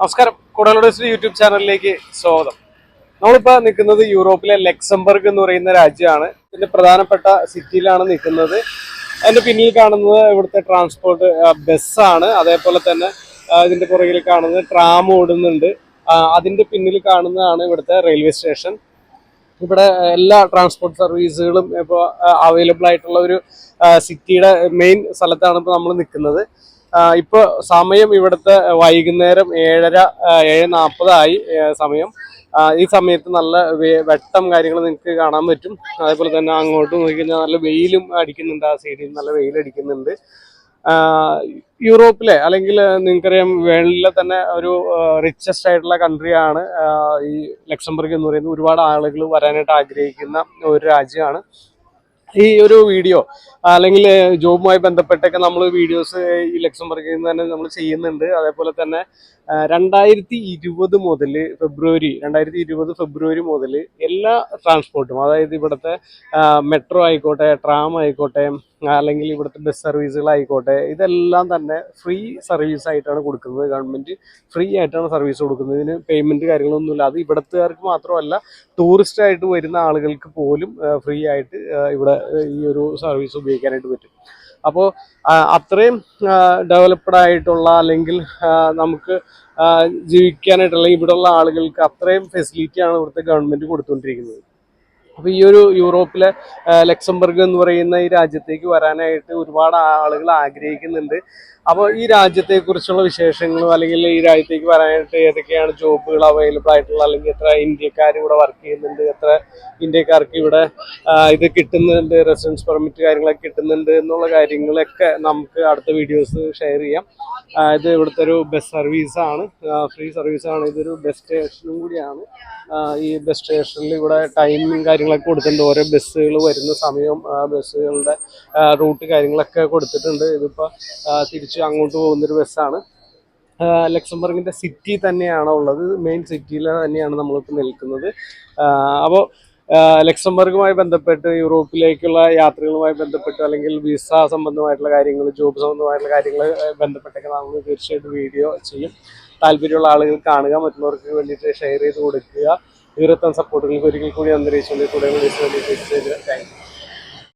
നമസ്കാരം. കുടകളുടെ യൂട്യൂബ് ചാനലിലേക്ക് സ്വാഗതം. നമ്മളിപ്പോൾ നിൽക്കുന്നത് യൂറോപ്പിലെ ലക്സംബർഗ് എന്ന് പറയുന്ന രാജ്യമാണ്. ഇതിന്റെ പ്രധാനപ്പെട്ട സിറ്റിയിലാണ് നിൽക്കുന്നത്. അതിന്റെ പിന്നിൽ കാണുന്നത് ഇവിടുത്തെ ട്രാൻസ്പോർട്ട് ബസ്സാണ് അതേപോലെ തന്നെ ഇതിന്റെ പുറകിൽ കാണുന്നത് ട്രാം ഓടുന്നുണ്ട്. അതിന്റെ പിന്നിൽ കാണുന്നതാണ് ഇവിടുത്തെ റെയിൽവേ സ്റ്റേഷൻ ഇവിടെ എല്ലാ ട്രാൻസ്പോർട്ട് സർവീസുകളും ഇപ്പോൾ അവൈലബിൾ ആയിട്ടുള്ള ഒരു സിറ്റിയുടെ മെയിൻ സ്ഥലത്താണ് ഇപ്പോൾ നമ്മൾ നിൽക്കുന്നത്. ഇപ്പോൾ സമയം ഇവിടുത്തെ വൈകുന്നേരം ഏഴര ഏഴ് നാൽപ്പതായി സമയം. ഈ സമയത്ത് നല്ല വെട്ടം കാര്യങ്ങൾ നിങ്ങൾക്ക് കാണാൻ പറ്റും. അതേപോലെ തന്നെ അങ്ങോട്ട് നോക്കിക്കഴിഞ്ഞാൽ നല്ല വെയിലും അടിക്കുന്നുണ്ട് ആ സൈഡിൽ നല്ല വെയിലടിക്കുന്നുണ്ട് യൂറോപ്പിലെ അല്ലെങ്കിൽ നിങ്ങൾക്കറിയാം വേൾഡിലെ തന്നെ ഒരു റിച്ചസ്റ്റ് ആയിട്ടുള്ള കൺട്രിയാണ് ഈ ലക്സംബർഗ് എന്ന് പറയുന്നത് ഒരുപാട് ആളുകൾ വരാനായിട്ട് ആഗ്രഹിക്കുന്ന ഒരു രാജ്യമാണ്. ഈ ഒരു വീഡിയോ അല്ലെങ്കിൽ ജോബുമായി ബന്ധപ്പെട്ടൊക്കെ നമ്മൾ വീഡിയോസ് ഈ ലക്സംബർഗിൽ നിന്ന് തന്നെ നമ്മൾ ചെയ്യുന്നുണ്ട്. അതേപോലെ തന്നെ രണ്ടായിരത്തി ഇരുപത് മുതൽ ഫെബ്രുവരി രണ്ടായിരത്തി ഇരുപത് ഫെബ്രുവരി മുതൽ എല്ലാ ട്രാൻസ്പോർട്ടും അതായത് ഇവിടുത്തെ മെട്രോ ആയിക്കോട്ടെ ട്രാം ആയിക്കോട്ടെ അല്ലെങ്കിൽ ഇവിടുത്തെ ബസ് സർവീസുകളായിക്കോട്ടെ ഇതെല്ലാം തന്നെ ഫ്രീ സർവീസ് ആയിട്ടാണ് കൊടുക്കുന്നത്. ഗവൺമെന്റ് ഫ്രീ ആയിട്ടാണ് സർവീസ് കൊടുക്കുന്നത്. ഇതിന് പേയ്മെന്റ് കാര്യങ്ങളൊന്നുമില്ല. അത് ഇവിടുത്തുകാർക്ക് മാത്രമല്ല ടൂറിസ്റ്റ് ആയിട്ട് വരുന്ന ആളുകൾക്ക് പോലും ഫ്രീ ആയിട്ട് ഇവിടെ ഈ ഒരു സർവീസ് ഉപയോഗിക്കാനായിട്ട് പറ്റും. അപ്പോൾ അത്രയും ഡെവലപ്ഡ് ആയിട്ടുള്ള അല്ലെങ്കിൽ നമുക്ക് ആ, ജീവിക്കാനായിട്ടുള്ള ഇവിടെയുള്ള ആളുകൾക്ക് അത്രയും ഫെസിലിറ്റിയാണ് ഇവിടുത്തെ ഗവൺമെന്റ് കൊടുത്തുകൊണ്ടിരിക്കുന്നത്. അപ്പോൾ ഈ ഒരു യൂറോപ്പിലെ ലക്സംബർഗ് എന്ന് പറയുന്ന ഈ രാജ്യത്തേക്ക് വരാനായിട്ട് ഒരുപാട് ആളുകൾ ആഗ്രഹിക്കുന്നുണ്ട്. അപ്പോൾ ഈ രാജ്യത്തെക്കുറിച്ചുള്ള വിശേഷങ്ങളും അല്ലെങ്കിൽ ഈ രാജ്യത്തേക്ക് വരാനായിട്ട് ഏതൊക്കെയാണ് ജോബുകൾ അവൈലബിൾ ആയിട്ടുള്ള അല്ലെങ്കിൽ എത്ര ഇന്ത്യക്കാർ ഇവിടെ വർക്ക് ചെയ്യുന്നുണ്ട് എത്ര ഇന്ത്യക്കാർക്ക് ഇവിടെ ഇത് കിട്ടുന്നുണ്ട് റെസിഡൻസ് പെർമിറ്റ് കാര്യങ്ങളൊക്കെ കിട്ടുന്നുണ്ട് എന്നുള്ള കാര്യങ്ങളൊക്കെ നമുക്ക് അടുത്ത വീഡിയോസ് ഷെയർ ചെയ്യാം. ഇത് ഇവിടുത്തെ ഒരു ബസ് സർവീസാണ് ഫ്രീ സർവീസാണ് ഇതൊരു ബസ് സ്റ്റേഷനും കൂടിയാണ്. ഈ ബസ് സ്റ്റേഷനിൽ ഇവിടെ ടൈമിങ് കാര്യങ്ങളൊക്കെ കൊടുത്തിട്ടുണ്ട്. ഓരോ ബസ്സുകൾ വരുന്ന സമയം ആ, ബസ്സുകളുടെ റൂട്ട് കാര്യങ്ങളൊക്കെ കൊടുത്തിട്ടുണ്ട്. ഇതിപ്പോൾ തിരിച്ച് അങ്ങോട്ട് പോകുന്നൊരു ബസ്സാണ്. ലക്സംബർഗിന്റെ സിറ്റി തന്നെയാണ് ഉള്ളത്? മെയിൻ സിറ്റിയിൽ തന്നെയാണ് നമ്മളിപ്പോൾ നിൽക്കുന്നത്. അപ്പോൾ ലക്സംബർഗുമായി ബന്ധപ്പെട്ട് യൂറോപ്പിലേക്കുള്ള യാത്രകളുമായി ബന്ധപ്പെട്ട് അല്ലെങ്കിൽ വിസ സംബന്ധമായിട്ടുള്ള കാര്യങ്ങൾ ജോബ് സംബന്ധമായിട്ടുള്ള കാര്യങ്ങൾ ബന്ധപ്പെട്ടൊക്കെ നമ്മൾ തീർച്ചയായിട്ടും വീഡിയോ ചെയ്യും. താല്പര്യമുള്ള ആളുകൾ കാണുക മറ്റുള്ളവർക്ക് വേണ്ടിയിട്ട് ഷെയർ ചെയ്ത് കൊടുക്കുക. ഇവരെത്താൻ സപ്പോർട്ടുകൾക്ക് ഒരിക്കൽ കൂടി അന്തരീക്ഷം കൂടുതൽ താങ്ക് യു